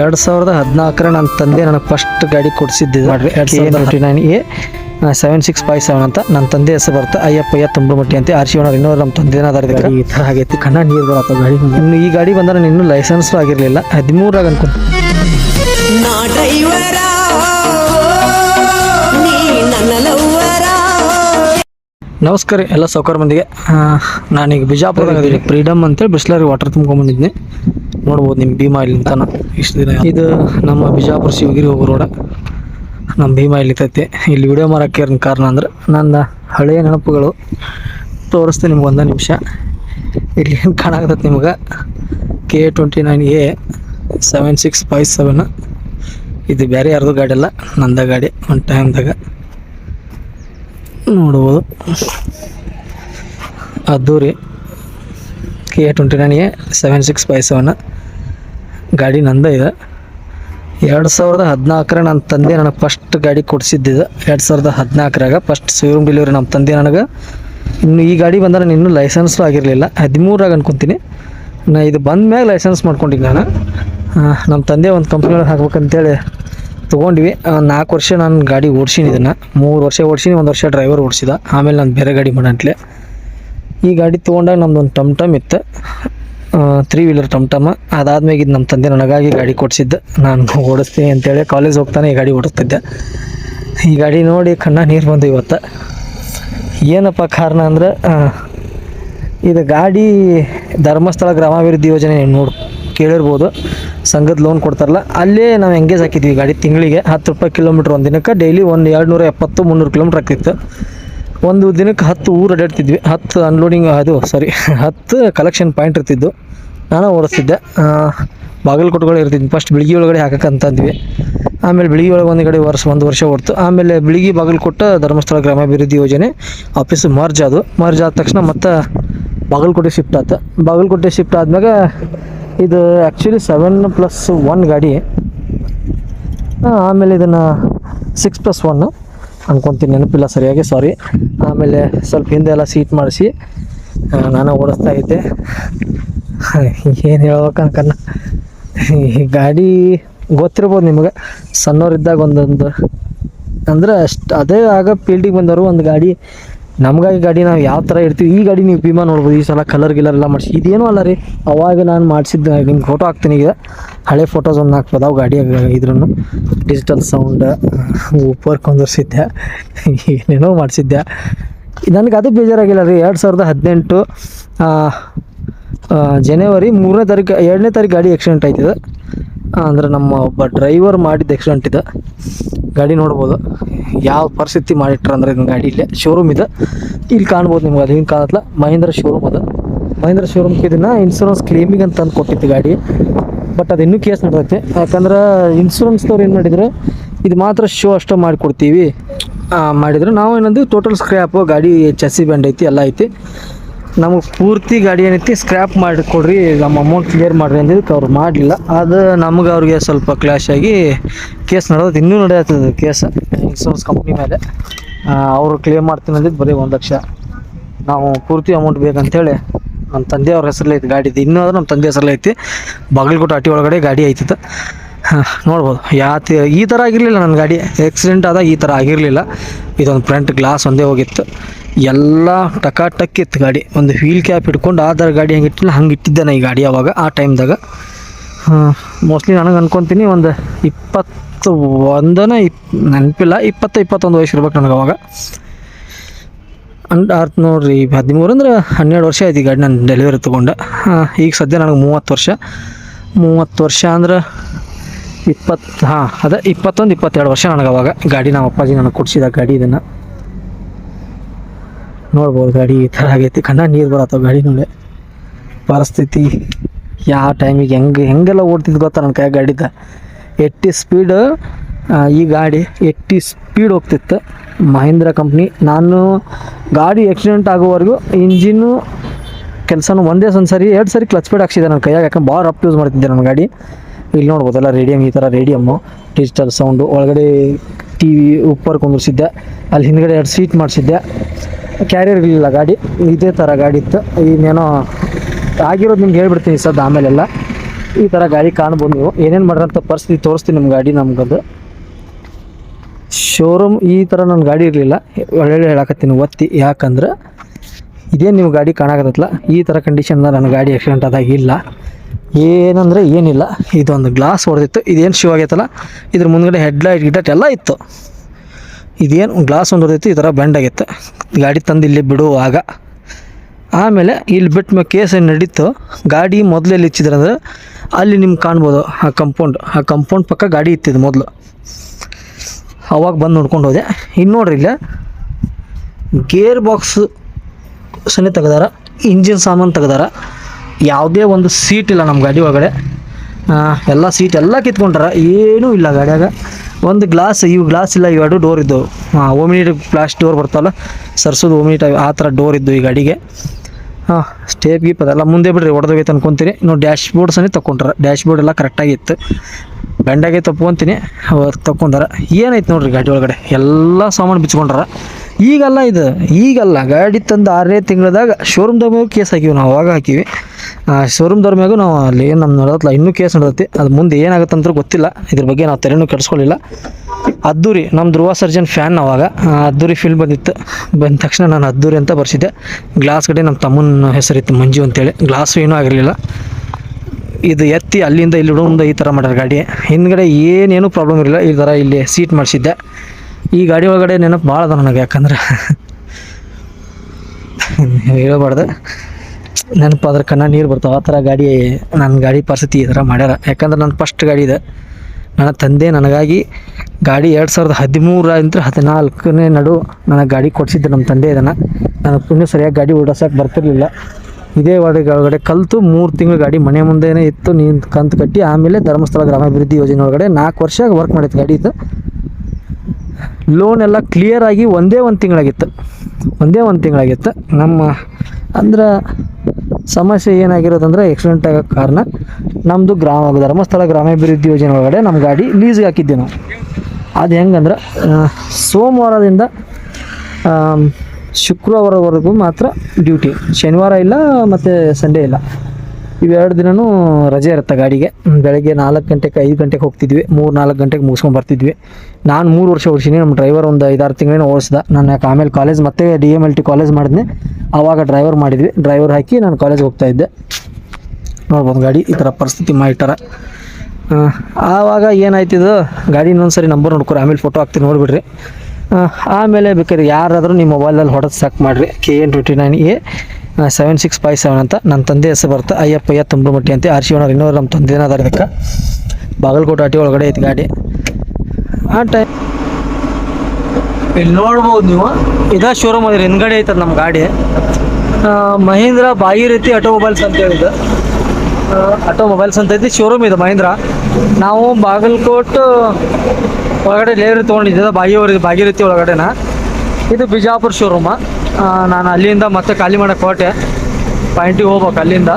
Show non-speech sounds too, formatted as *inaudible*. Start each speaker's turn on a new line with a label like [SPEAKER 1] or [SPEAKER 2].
[SPEAKER 1] ಎರಡು ಸಾವಿರದ ಹದಿನಾಲ್ಕರ ನನ್ನ ತಂದೆ ನನಗೆ ಫಸ್ಟ್ ಗಾಡಿ ಕೊಡಿಸಿದ್ದಿದ್ದು ಮಾಡ್ರಿ. ಎರಡು ಸಾವಿರದ fifty nine A seven six five seven ಅಂತ ನನ್ನ ತಂದೆ ಹೆಸರು ಬರುತ್ತೆ. ಅಯ್ಯಪ್ಪಯ್ಯ ತುಂಬಮಟ್ಟಿ ಅಂತ ಆರ್ ಸಿ ಓನರ್ ಇನ್ನೂರು ನಮ್ಮ ತಂದೆನ ಅದಾರ ಗಾಡಿ ಈ ಥರ ಆಗೈತಿ. ಕಣ್ಣ ನೀರು ಬರತ್ತ ಗಾಡಿ ಇನ್ನು ಈ ಗಾಡಿ ಬಂದ್ರೆ ಇನ್ನೂ ಲೈಸೆನ್ಸ್ ಆಗಿರಲಿಲ್ಲ. ಹದಿಮೂರಾಗ ಅನ್ಕೊಂತ
[SPEAKER 2] ನಾ ಡ್ರೈವರಾ ನೀ ನನ್ನ ಲವ್ವರಾ.
[SPEAKER 1] ನಮಸ್ಕಾರ ರೀ ಎಲ್ಲ ಸೌಕರ್ ಮಂದಿಗೆ. ನಾನೀಗ ಬಿಜಾಪುರದಾಗ ಫ್ರೀಡಮ್ ಅಂತೇಳಿ ಬಿಸ್ಲರಿ ವಾಟರ್ ತುಂಬ್ಕೊಂಬಂದಿದ್ನಿ ನೋಡ್ಬೋದು ನಿಮ್ಮ ಭೀಮಾ ಇಲ್ಲಿ ತನ ಇಷ್ಟು ದಿನ ಇದು ನಮ್ಮ ಬಿಜಾಪುರ ಶಿವಗಿರಿ ಹೋಗೋ ರೋಡ. ನಮ್ಮ ಭೀಮಾ ಇಲ್ಲಿತೈತಿ ಇಲ್ಲಿ ವಿಡಿಯೋ ಮಾಡೋಕ್ಕೆ ಕಾರಣ ಅಂದ್ರೆ ನನ್ನ ಹಳೆಯ ನೆನಪುಗಳು ತೋರಿಸ್ತೀನಿ ನಿಮ್ಗೆ ಒಂದೇ ನಿಮಿಷ. ಇಲ್ಲಿ ಏನು ಕಾಣಾಕತ್ತೈತಿ ನಿಮ್ಗೆ? K twenty nine A seven six five seven ಇದು ಬೇರೆ ಯಾರ್ದು ಗಾಡಿ ಅಲ್ಲ, ನಂದ ಗಾಡಿ, ಒಂದು ಟೈಮ್ದಾಗ ನೋಡ್ಬೋದು. ಅದ್ದೂರಿ K twenty nine A seven six five seven ಗಾಡಿ ನಂದ ಇದೆ. ಎರಡು ಸಾವಿರದ ಹದಿನಾಲ್ಕರ ನನ್ನ ತಂದೆ ನನಗೆ ಫಸ್ಟ್ ಗಾಡಿ ಕೊಡಿಸಿದ್ದಿದೆ. ಎರಡು ಸಾವಿರದ ಹದಿನಾಲ್ಕರಾಗ ಫಸ್ಟ್ ಶೋರೂಮ್ ಡೆಲಿವರಿ ನಮ್ಮ ತಂದೆ ನನಗೆ. ಇನ್ನು ಈ ಗಾಡಿ ಬಂದ್ರೆ ಇನ್ನೂ ಲೈಸೆನ್ಸು ಆಗಿರಲಿಲ್ಲ. ಹದಿಮೂರಾಗ ಅನ್ಕೊತೀನಿ. ನಾ ಇದು ಬಂದ ಮ್ಯಾಗ ಲೈಸೆನ್ಸ್ ಮಾಡ್ಕೊಂಡಿದ್ದೆ ನಾನು. ನಮ್ಮ ತಂದೆ ಒಂದು ಕಂಪ್ನಿಯೊಳಗೆ ಹಾಕ್ಬೇಕಂತೇಳಿ ತೊಗೊಂಡ್ವಿ. ನಾಲ್ಕು ವರ್ಷ ನಾನು ಗಾಡಿ ಓಡಿಸೀನಿ ಇದನ್ನು. ಮೂರು ವರ್ಷ ಓಡಿಸೀನಿ, ಒಂದು ವರ್ಷ ಡ್ರೈವರ್ ಓಡಿಸಿದ. ಆಮೇಲೆ ನಾನು ಬೇರೆ ಗಾಡಿ ಮಾಡಂತಲೇ. ಈ ಗಾಡಿ ತೊಗೊಂಡಾಗ ನಮ್ಮದೊಂದು ಟಮ್ ಟಮ್ ಇತ್ತು. ತ್ರೀ ವೀಲರ್ ಟಮ್ಟಮ್ ಟಮ್ ಅದಾದ್ಮೇಲೆ ಇದು ನಮ್ಮ ತಂದೆ ನನಗಾಗಿ ಗಾಡಿ ಕೊಡಿಸಿದ್ದು. ನಾನು ಓಡಿಸ್ತೀನಿ ಅಂತೇಳಿ ಕಾಲೇಜ್ ಹೋಗ್ತಾನೆ ಈ ಗಾಡಿ ಓಡಿಸ್ತಿದ್ದೆ. ಈ ಗಾಡಿ ನೋಡಿ ಕಣ್ಣ ನೀರು ಬಂದು ಇವತ್ತು. ಏನಪ್ಪ ಕಾರಣ ಅಂದ್ರೆ ಇದು ಗಾಡಿ ಧರ್ಮಸ್ಥಳ ಗ್ರಾಮಾಭಿವೃದ್ಧಿ ಯೋಜನೆ ನೋಡಿ, ಕೇಳಿರ್ಬೋದು. ಸಂಘದ ಲೋನ್ ಕೊಡ್ತಾರಲ್ಲ, ಅಲ್ಲೇ ನಾವು ಎಂಗೇಜ್ ಹಾಕಿದ್ವಿ ಗಾಡಿ ತಿಂಗಳಿಗೆ ಹತ್ತು ರೂಪಾಯಿ ಕಿಲೋಮೀಟ್ರ್ ಒಂದು ದಿನಕ್ಕೆ. ಡೈಲಿ ಒಂದು ಎರಡು ನೂರ ಎಪ್ಪತ್ತು, ಮುನ್ನೂರು ಕಿಲೋಮೀಟ್ರ್ ಆಗ್ತಿತ್ತು. ಒಂದು ದಿನಕ್ಕೆ ಹತ್ತು ಊರು ಅಡ್ಡಾಡ್ತಿದ್ವಿ ಹತ್ತು ಅನ್ಲೋಡಿಂಗ್ ಅದು ಸಾರಿ *laughs* ಹತ್ತು ಕಲೆಕ್ಷನ್ ಪಾಯಿಂಟ್ ಇರ್ತಿದ್ದು. ನಾನು ಓಡಿಸ್ತಿದ್ದೆ. ಬಾಗಿಲು ಬಾಗಲಕೋಟೆಗಳು ಇರ್ತಿದ್ವಿ ಫಸ್ಟ್ ಬಿಳಿಗಿ ಒಳಗಡೆ ಹಾಕಕ್ಕಂತಂದ್ವಿ ಆಮೇಲೆ ಬಿಳಿಗಿ ಒಳಗೆ ಒಂದು ಕಡೆ ವರ್ಷ, ಒಂದು ವರ್ಷ ಓಡ್ತು. ಆಮೇಲೆ ಬಿಳಿಗಿ ಬಾಗಲಕೋಟೆ ಧರ್ಮಸ್ಥಳ ಗ್ರಾಮಾಭಿವೃದ್ಧಿ ಯೋಜನೆ ಆಫೀಸ್ ಮರ್ಜ್ ಅದು. ಮರ್ಜ್ ಆದ ತಕ್ಷಣ ಮತ್ತೆ ಬಾಗಲಕೋಟೆ ಶಿಫ್ಟ್ ಆಯ್ತು ಬಾಗಲಕೋಟೆ ಶಿಫ್ಟ್ ಆದ್ಮ್ಯಾಗ ಇದು ಆ್ಯಕ್ಚುಲಿ ಸೆವೆನ್ ಪ್ಲಸ್ ಒನ್ ಗಾಡಿ. ಆಮೇಲೆ ಇದನ್ನು ಸಿಕ್ಸ್ ಪ್ಲಸ್ ಒನ್ ಅಂದ್ಕೊತೀನಿ ನೆನಪಿಲ್ಲ ಸರಿಯಾಗಿ ಸಾರಿ ಆಮೇಲೆ ಸ್ವಲ್ಪ ಹಿಂದೆ ಎಲ್ಲ ಸೀಟ್ ಮಾಡಿಸಿ ನಾನು ಓಡಿಸ್ತಾ ಇದ್ದೆ. *laughs* ಏನು ಹೇಳ್ಬೇಕು ಅನ್ಕನ್ನ ಈ ಗಾಡಿ ಗೊತ್ತಿರ್ಬೋದು ನಿಮಗೆ. ಸಣ್ಣವರಿದ್ದಾಗ ಒಂದೊಂದು ಅಂದ್ರೆ ಅಷ್ಟು ಅದೇ ಆಗ ಫೀಲ್ಡಿಗೆ ಬಂದವರು ಒಂದು ಗಾಡಿ. ನಮಗಾಗಿ ಗಾಡಿ ನಾವು ಯಾವ ಥರ ಇರ್ತೀವಿ, ಈ ಗಾಡಿ ನೀವು ಭೀಮಾ ನೋಡ್ಬೋದು, ಈ ಸಲ ಕಲರ್ ಗಿಲರ್ ಎಲ್ಲ ಮಾಡಿಸಿ. ಇದೇನೂ ಅಲ್ಲ ರೀ, ಅವಾಗ ನಾನು ಮಾಡಿಸಿದ್ದೆ ನಿಮ್ಗೆ ಫೋಟೋ ಹಾಕ್ತೀನಿ ಈಗ. ಹಳೆ ಫೋಟೋಸ್ ಒಂದು ನಾಲ್ಕು ಅದಾವು ಗಾಡಿ ಇದ್ರೂ ಡಿಜಿಟಲ್ ಸೌಂಡ್ ಉಪ್ಪರ್ ಕುಂದರ್ಸಿದ್ದೆ. ಏನೇನೋ ಮಾಡಿಸಿದ್ದೆ. ನನಗೆ ಅದು ಬೇಜಾರಾಗಿಲ್ಲ ರೀ, ಎರಡು ಸಾವಿರದ ಹದಿನೆಂಟು ಜನವರಿ ಮೂರನೇ ತಾರೀಕು, ಎರಡನೇ ತಾರೀಕು ಗಾಡಿ ಆಕ್ಸಿಡೆಂಟ್ ಆಯ್ತಿದೆ. ಅಂದ್ರೆ ನಮ್ಮ ಒಬ್ಬ ಡ್ರೈವರ್ ಮಾಡಿದ ಆಕ್ಸಿಡೆಂಟ್ ಇದೆ. ಗಾಡಿ ನೋಡ್ಬೋದು. ಯಾವ ಪರಿಸ್ಥಿತಿ ಮಾಡಿಟ್ರ ಅಂದ್ರೆ ಗಾಡಿ ಇಲ್ಲೇ ಶೋರೂಮ್ ಇದೆ. ಇಲ್ಲಿ ಕಾಣ್ಬೋದು ನಿಮ್ಗೆ ಅದು, ಹಿಂಗೆ ಕಾಣತ್ಲ. ಮಹೇಂದ್ರ ಶೋರೂಮ್ ಅದ. ಮಹೇಂದ್ರ ಶೋರೂಮ್ಗೆ ಇದನ್ನು ಇನ್ಸೂರೆನ್ಸ್ ಕ್ಲೇಮಿಗೆ ಅಂತ ತಂದು ಕೊಟ್ಟಿತ್ತು ಗಾಡಿ. ಬಟ್ ಅದು ಇನ್ನೂ ಕೇಸ್ ನಡೆದೈತೆ. ಯಾಕಂದ್ರೆ ಇನ್ಸೂರೆನ್ಸ್ದವ್ರು ಏನು ಮಾಡಿದ್ರು, ಇದು ಮಾತ್ರ ಶೋ ಅಷ್ಟೇ ಮಾಡಿಕೊಡ್ತೀವಿ. ಮಾಡಿದರೆ. ನಾವು ಏನಂದ್ವಿ ಟೋಟಲ್ ಸ್ಕ್ರ್ಯಾಪು ಗಾಡಿ ಚಸಿ ಬ್ಯಾಂಡ್ ಐತಿ, ಎಲ್ಲ ಐತಿ. ನಮಗೆ ಪೂರ್ತಿ ಗಾಡಿ ಏನೈತಿ ಸ್ಕ್ರ್ಯಾಪ್ ಮಾಡಿ ಕೊಡ್ರಿ, ನಮ್ಮ ಅಮೌಂಟ್ ಕ್ಲಿಯರ್ ಮಾಡ್ರಿ ಅಂದಿದ್ದಕ್ಕೆ ಅವ್ರು ಮಾಡಲಿಲ್ಲ. ಅದು ನಮ್ಗೆ ಅವ್ರಿಗೆ ಸ್ವಲ್ಪ ಕ್ಲಾಶ್ ಆಗಿ ಕೇಸ್ ನಡೆದೈತೆ. ಇನ್ನೂ ನಡೆಯತ್ತದ ಕೇಸ್ ಇನ್ಸೂರೆನ್ಸ್ ಕಂಪ್ನಿ ಮೇಲೆ ಅವರು ಕ್ಲೇಮ್ ಮಾಡ್ತೀನಿ ಅಂದಿದ್ದು ಬರೀ ಒಂದು ಲಕ್ಷ. ನಾವು ಪೂರ್ತಿ ಅಮೌಂಟ್ ಬೇಕಂತೇಳಿ ನಮ್ಮ ತಂದೆ ಅವ್ರ ಹೆಸರಲ್ಲೇ ಐತಿ ಗಾಡಿ ಇದೆ. ಇನ್ನೂ ಆದರೂ ನಮ್ಮ ತಂದೆ ಹೆಸರಲ್ಲೇ ಐತಿ. ಬಾಗಲಕೋಟೆ ಅಟ್ಟಿ ಒಳಗಡೆ ಗಾಡಿ ಐತಿತ್ತು ನೋಡ್ಬೋದು. ಯಾತಿ ಈ ಥರ ಆಗಿರಲಿಲ್ಲ ನನ್ನ ಗಾಡಿ. ಆಕ್ಸಿಡೆಂಟ್ ಆದಾಗ ಈ ಥರ ಆಗಿರಲಿಲ್ಲ. ಇದೊಂದು ಫ್ರಂಟ್ ಗ್ಲಾಸ್ ಒಂದೇ ಹೋಗಿತ್ತು. ಎಲ್ಲ ಟಕ ಟಕ್ ಇತ್ತು ಗಾಡಿ. ಒಂದು ವೀಲ್ ಕ್ಯಾಪ್ ಹಿಡ್ಕೊಂಡು ಆಧಾರ್ ಗಾಡಿ ಹೆಂಗೆ ಇಟ್ಟಿಲ್ಲ ಹಂಗೆ ಇಟ್ಟಿದ್ದೆ ನಾ ಈ ಗಾಡಿ ಅವಾಗ, ಆ ಟೈಮ್ದಾಗ ಮೋಸ್ಟ್ಲಿ ನನಗೆ ಅನ್ಕೊತೀನಿ ಒಂದು ಇಪ್ಪತ್ತು ಒಂದನ ಇಪ್, ನೆನಪಿಲ್ಲ, ಇಪ್ಪತ್ತು ಇಪ್ಪತ್ತೊಂದು ವಯಸ್ಸು ಇರ್ಬೇಕು ನನಗೆ ಅವಾಗ. ಅಂಡ್ ಅರ್ಥ ನೋಡ್ರಿ, ಹದಿಮೂರು ಅಂದ್ರೆ ಹನ್ನೆರಡು ವರ್ಷ ಆಯ್ತು ಈ ಗಾಡಿ ನಾನು ಡೆಲಿವರಿ ತೊಗೊಂಡೆ. ಈಗ ಸದ್ಯ ನನಗೆ ಮೂವತ್ತು ವರ್ಷ. ಮೂವತ್ತು ವರ್ಷ ಅಂದ್ರೆ ಇಪ್ಪತ್ತು, ಹಾಂ, ಅದೇ ಇಪ್ಪತ್ತೊಂದು, ಇಪ್ಪತ್ತೆರಡು ವರ್ಷ ನನಗೆ ಅವಾಗ. ಗಾಡಿ ನಮ್ಮ ಅಪ್ಪಾಜಿ ನನಗೆ ಕೊಡಿಸಿದ ಗಾಡಿ ಇದನ್ನು. ನೋಡ್ಬೋದು ಗಾಡಿ ಈ ಥರ ಆಗೈತಿ. ಕಣ್ಣ ನೀರು ಬರತ್ತವ ಗಾಡಿ ನೋಡಿ. ಪರಿಸ್ಥಿತಿ ಯಾವ ಟೈಮಿಗೆ ಹೆಂಗೆ ಹೆಂಗೆಲ್ಲ ಓಡ್ತಿದ್ದು ಗೊತ್ತಾ ನನ್ನ ಕೈ ಗಾಡಿದ? ಎಟ್ಟಿ ಸ್ಪೀಡ್ ಈ ಗಾಡಿ ಎಟ್ಟಿ ಸ್ಪೀಡ್ ಹೋಗ್ತಿತ್ತು. ಮಹೇಂದ್ರ ಕಂಪ್ನಿ ನಾನು ಗಾಡಿ ಆಕ್ಸಿಡೆಂಟ್ ಆಗೋವರೆಗೂ ಇಂಜಿನ್ನು ಕೆಲಸನೂ ಒಂದೇ ಒಂದು ಸರಿ, ಎರಡು ಸರಿ ಕ್ಲಚ್ ಪೇಡ್ ಹಾಕ್ಸಿದೆ ನನ್ನ ಕೈಯಾಗ. ಯಾಕಂದ್ರೆ ಭಾಳ ರಪ್ ಯೂಸ್ ಮಾಡ್ತಿದ್ದೆ ನನ್ನ ಗಾಡಿ. ಇಲ್ಲಿ ನೋಡ್ಬೋದಲ್ಲ ರೇಡಿಯಮ್ ಈ ಥರ ರೇಡಿಯಮ್ಮು ಡಿಜಿಟಲ್ ಸೌಂಡು ಒಳಗಡೆ ಟಿ ವಿ ಉಪ್ಪರ್ ಕುಂದಿರ್ಸಿದ್ದೆ. ಅಲ್ಲಿ ಹಿಂದ್ಗಡೆ ಎರಡು ಸೀಟ್ ಮಾಡಿಸಿದ್ದೆ. ಕ್ಯಾರಿಯರ್ ಇರಲಿಲ್ಲ ಗಾಡಿ, ಇದೇ ಥರ ಗಾಡಿ ಇತ್ತು. ಇನ್ನೇನೋ ಆಗಿರೋದು ನಿಮ್ಗೆ ಹೇಳ್ಬಿಡ್ತೀನಿ ಸದ್ ಆಮೇಲೆಲ್ಲ. ಈ ಥರ ಗಾಡಿ ಕಾಣ್ಬೋದು ನೀವು. ಏನೇನು ಮಾಡಿರೋಂಥ ಪರಿಸ್ಥಿತಿ ತೋರಿಸ್ತೀನಿ ನಿಮ್ಮ ಗಾಡಿ ನಮ್ಗದು ಶೋರೂಮ್ ಈ ಥರ ನನ್ನ ಗಾಡಿ ಇರಲಿಲ್ಲ. ಒಳ್ಳೆ ಹೇಳಕತ್ತೀನಿ, ಒತ್ತಿ. ಯಾಕಂದ್ರೆ ಇದೇನು ನೀವು ಗಾಡಿ ಕಾಣಕತ್ತಲ್ಲ ಈ ಥರ ಕಂಡೀಷನ್ದ ನನ್ನ ಗಾಡಿ ಆಕ್ಸಿಡೆಂಟ್ ಆದಾಗ ಇಲ್ಲ. ಏನಂದರೆ ಏನಿಲ್ಲ. ಇದೊಂದು ಗ್ಲಾಸ್ ಹೊಡೆದಿತ್ತು. ಇದೇನು ಶೂ ಆಗೈತಲ್ಲ? ಇದ್ರ ಮುಂದ್ಗಡೆ ಹೆಡ್ಲೈಟ್ ಗಿಡ್ಲೈಟ್ ಎಲ್ಲ ಇತ್ತು. ಇದೇನು ಗ್ಲಾಸ್ ಒಂದು ಹೊಡೆದಿತ್ತು, ಈ ಥರ ಬೆಂಡ್ ಆಗಿತ್ತು. ಗಾಡಿ ತಂದು ಇಲ್ಲಿ ಬಿಡುವಾಗ ಆಮೇಲೆ ಇಲ್ಲಿ ಬಿಟ್ಟ ಮೇಲೆ ಕೇಸ್ ಏನು ನಡೀತು, ಗಾಡಿ ಮೊದಲು ಎಲ್ಲಿ ಇಚ್ಚಿದ್ರಂದ್ರೆ ಅಲ್ಲಿ ನಿಮ್ಗೆ ಕಾಣ್ಬೋದು, ಆ ಕಂಪೌಂಡ್ ಆ ಕಂಪೌಂಡ್ ಪಕ್ಕ ಗಾಡಿ ಇತ್ತಿದ್ದು ಮೊದಲು. ಅವಾಗ ಬಂದು ನೋಡ್ಕೊಂಡು ಹೋದೆ. ಇನ್ನು ನೋಡ್ರಿ ಇಲ್ಲ ಗೇರ್ ಬಾಕ್ಸ್ ಸನಿ ತೆಗ್ದಾರ ಇಂಜಿನ್ ಸಾಮಾನು ತೆಗ್ದಾರ. ಯಾವುದೇ ಒಂದು ಸೀಟ್ ಇಲ್ಲ ನಮ್ಮ ಗಾಡಿ ಒಳಗಡೆ. ಎಲ್ಲ ಸೀಟ್ ಎಲ್ಲ ಕಿತ್ಕೊಂಡಾರ, ಏನೂ ಇಲ್ಲ ಗಾಡಿಯಾಗ. ಒಂದು ಗ್ಲಾಸ್, ಇವು ಗ್ಲಾಸ್ ಇಲ್ಲ ಇವೆರಡು ಡೋರ್ ಇದ್ದವು. ಓಮಿನಿಟ್ ಗ್ಲಾಸ್ ಡೋರ್ ಬರ್ತಾವಲ್ಲ, ಸರ್ಸೋದು ಓಮಿನಿಟ್ ಆ ಥರ ಡೋರ್ ಇದ್ದು ಈ ಗಾಡಿಗೆ ಹಾಂ ಸ್ಟೇಪ್ ಗೀಪ್ ಅದೆಲ್ಲ ಮುಂದೆ ಬಿಡ್ರಿ ಹೊಡೆದೋಗೈತೆ ಅನ್ಕೊಂತೀನಿ. ನೋಡಿ ಡ್ಯಾಶ್ ಬೋರ್ಡ್ ಸನಿ ತೊಗೊಂಡ್ರೆ ಡ್ಯಾಶ್ ಬೋರ್ಡ್ ಎಲ್ಲ ಕರೆಕ್ಟಾಗಿತ್ತು ಬೆಂಡಾಗೆ ತಪ್ಕೊಂತೀನಿ ಅವ್ರು ತಗೊಂಡಾರ ಏನಾಯ್ತು ನೋಡ್ರಿ ಗಾಡಿ ಒಳಗಡೆ, ಎಲ್ಲ ಸಾಮಾನು ಬಿಚ್ಕೊಂಡ್ರ. ಈಗಲ್ಲ ಇದು, ಈಗಲ್ಲ. ಗಾಡಿ ತಂದು ಆರನೇ ತಿಂಗಳದಾಗ ಶೋರೂಮ್ದಾಗ ಕೇಸ್ ಹಾಕಿವಿ ನಾವು ಅವಾಗ ಹಾಕಿವಿ. ಶೋರೂಮ್ದವ್ರ ಮ್ಯಾಗೂ ನಾವು ಅಲ್ಲಿ ನಮ್ಮ ನಡೆದತ್ಲ, ಇನ್ನೂ ಕೇಸ್ ನಡೆದತಿ. ಅದು ಮುಂದೆ ಏನಾಗುತ್ತೆ ಅಂತ ಗೊತ್ತಿಲ್ಲ. ಇದ್ರ ಬಗ್ಗೆ ನಾವು ತೆರೆನೂ ಕೆಡಿಸ್ಕೊಳ್ಳಿಲ್ಲ ಅದ್ದೂರಿ ನಮ್ಮ ಧ್ರುವ ಸರ್ಜನ್ ಫ್ಯಾನ್ ಅವಾಗ ಅದ್ದೂರಿ ಫೀಲ್ ಬಂದಿತ್ತು. ಬಂದ ತಕ್ಷಣ ನಾನು ಅದ್ದೂರಿ ಅಂತ ಬರ್ಸಿದ್ದೆ. ಗ್ಲಾಸ್ ಕಡೆ ನಮ್ಮ ತಮ್ಮನ ಹೆಸರಿತ್ತು ಮಂಜು ಅಂತೇಳಿ. ಗ್ಲಾಸು ಏನೂ ಆಗಿರಲಿಲ್ಲ. ಇದು ಎತ್ತಿ ಅಲ್ಲಿಂದ ಇಲ್ಲಿ ಹುಡುಗ ಈ ಥರ ಮಾಡ್ಯಾರ ಗಾಡಿ. ಹಿಂದ್ಗಡೆ ಏನೇನು ಪ್ರಾಬ್ಲಮ್ ಇರಲಿಲ್ಲ. ಈ ಥರ ಇಲ್ಲಿ ಸೀಟ್ ಮಾಡಿಸಿದ್ದೆ. ಈ ಗಾಡಿ ಒಳಗಡೆ ನೆನಪು ಭಾಳ ಅದ ನನಗೆ, ಯಾಕಂದ್ರೆ ಹೇಳಬಾರ್ದು. ನೆನಪು ಅದ್ರ ಕಣ್ಣ ನೀರು ಬರ್ತಾವೆ, ಆ ಥರ ಗಾಡಿ ನನ್ನ ಗಾಡಿ ಪರಿಸ್ಥಿತಿ ಈ ಥರ ಮಾಡ್ಯಾರ. ಯಾಕಂದ್ರೆ ನನ್ನ ಫಸ್ಟ್ ಗಾಡಿ ಇದೆ. ನನ್ನ ತಂದೆ ನನಗಾಗಿ ಗಾಡಿ ಎರಡು ಸಾವಿರದ ಹದಿಮೂರರಿಂದ ಹದಿನಾಲ್ಕನೇ ನಡು ನನಗೆ ಗಾಡಿ ಕೊಡಿಸಿದ್ದೆ ನಮ್ಮ ತಂದೆ ಇದನ್ನು. ನನಗೆ ಪುಣ್ಯ ಸರಿಯಾಗಿ ಗಾಡಿ ಓಡಿಸೋಕೆ ಬರ್ತಿರ್ಲಿಲ್ಲ. ಇದೇ ಒಳಗೆ ಒಳಗಡೆ ಕಲಿತು ಮೂರು ತಿಂಗಳು ಗಾಡಿ ಮನೆ ಮುಂದೆನೇ ಇತ್ತು, ನೀನು ಕಂತು ಕಟ್ಟಿ, ಆಮೇಲೆ ಧರ್ಮಸ್ಥಳ ಗ್ರಾಮಾಭಿವೃದ್ಧಿ ಯೋಜನೆ ಒಳಗಡೆ ನಾಲ್ಕು ವರ್ಷ ವರ್ಕ್ ಮಾಡಿತ್ತು ಗಾಡಿ ಇತ್ತು ಲೋನ್ ಎಲ್ಲ ಕ್ಲಿಯರ್ ಆಗಿ ಒಂದೇ ಒಂದು ತಿಂಗಳಾಗಿತ್ತು. ಒಂದೇ ಒಂದು ತಿಂಗಳಾಗಿತ್ತು. ನಮ್ಮ ಅಂದ್ರೆ ಸಮಸ್ಯೆ ಏನಾಗಿರೋದಂದ್ರೆ ಆಕ್ಸಿಡೆಂಟ್ ಆಗೋ ಕಾರಣ ನಮ್ಮದು ಗ್ರಾಮ ಧರ್ಮಸ್ಥಳ ಗ್ರಾಮಾಭಿವೃದ್ಧಿ ಯೋಜನೆ ಒಳಗಡೆ ನಮ್ಮ ಗಾಡಿ ಲೀಸ್ಗೆ ಹಾಕಿದ್ದೆ ನಾವು. ಅದು ಹೆಂಗಂದ್ರೆ ಸೋಮವಾರದಿಂದ ಶುಕ್ರವಾರವರೆಗೂ ಮಾತ್ರ ಡ್ಯೂಟಿ ಶನಿವಾರ ಇಲ್ಲ ಮತ್ತು ಸಂಡೇ ಇಲ್ಲ. ಇವೆರಡು ದಿನವೂ ರಜೆ ಇರುತ್ತೆ ಗಾಡಿಗೆ. ಬೆಳಗ್ಗೆ ನಾಲ್ಕು ಗಂಟೆಗೆ ಐದು ಗಂಟೆಗೆ ಹೋಗ್ತಿದ್ವಿ. ಮೂರು ನಾಲ್ಕು ಗಂಟೆಗೆ ಮುಗಿಸ್ಕೊಂಡು ಬರ್ತಿದ್ವಿ. ನಾನು ಮೂರು ವರ್ಷ ಓಡಿಸಿನಿ ನಮ್ಮ ಡ್ರೈವರ್ ಒಂದು ಐದಾರು ತಿಂಗಳೇನೋ ಓಡಿಸ್ದ. ನಾನು ಯಾಕೆ ಆಮೇಲೆ ಕಾಲೇಜ್ ಮತ್ತೆ D M L T college ಮಾಡಿದ್ನಿ. ಆವಾಗ ಡ್ರೈವರ್ ಮಾಡಿದ್ವಿ. ಡ್ರೈವರ್ ಹಾಕಿ ನಾನು ಕಾಲೇಜ್ ಹೋಗ್ತಾ ಇದ್ದೆ. ನೋಡ್ಬೋದು ಗಾಡಿ, ಈ ಥರ ಪರಿಸ್ಥಿತಿ ಮಾಡಿಟ್ಟಾರ. ಆವಾಗ ಏನಾಯ್ತಿದು ಗಾಡಿ ಇನ್ನೊಂದು ನಂಬರ್ ನೋಡ್ಕೊರಿ, ಆಮೇಲೆ ಫೋಟೋ ಹಾಕ್ತೀನಿ, ನೋಡಿಬಿಡ್ರಿ. ಆಮೇಲೆ ಬೇಕಾದ್ರೆ ಯಾರಾದರೂ ನಿಮ್ಮ ಮೊಬೈಲಲ್ಲಿ ಹೊಡೆದು ಸಾಕು ಮಾಡಿರಿ. K N twenty nine A seven six five seven ಅಂತ ನನ್ನ ತಂದೆ ಹೆಸರು ಬರುತ್ತೆ. ಅಯ್ಯಪ್ಪಯ್ಯ ತುಂಬಮಟ್ಟಿ ಅಂತ. ಆರ್ ಶಿವನವ್ರು ಇನ್ನೂರು ನಮ್ಮ ತಂದೆನ ಅದಾರ ಇದಕ್ಕೆ. ಬಾಗಲಕೋಟೆ ಆಟಿ ಒಳಗಡೆ ಐತಿ ಗಾಡಿ. ಆ ಟೈಮ್ ಇಲ್ಲಿ ನೋಡ್ಬೋದು ನೀವು. ಇದೇ ಶೋರೂಮ್ ಅದ್ರ ಹಿಂದ್ಗಡೆ ಐತದ ನಮ್ಮ ಗಾಡಿ. ಮಹೀಂದ್ರ ಭಾಗೀರಥಿ ಆಟೋಮೊಬೈಲ್ಸ್ ಅಂತ ಹೇಳಿದ್ದು. ಆಟೋಮೊಬೈಲ್ಸ್ ಅಂತ ಐತಿ ಶೋರೂಮ್ ಇದೆ ಮಹೀಂದ್ರ. ನಾವು ಬಾಗಲಕೋಟ್ ಒಳಗಡೆ ಲೇರ್ ತೊಗೊಂಡಿದ್ದೆ ಭಾಗಿಯವರಿ ಭಾಗೀರಥಿ ಒಳಗಡೆನ. ಇದು ಬಿಜಾಪುರ ಶೋರೂಮ ನಾನು ಅಲ್ಲಿಂದ ಮತ್ತೆ ಖಾಲಿ ಮಾಡೋಕ್ಕೆ ಹೊಟ್ಟೆ ಪಾಯಿಂಟಿಗೆ ಹೋಗ್ಬೇಕು ಅಲ್ಲಿಂದ.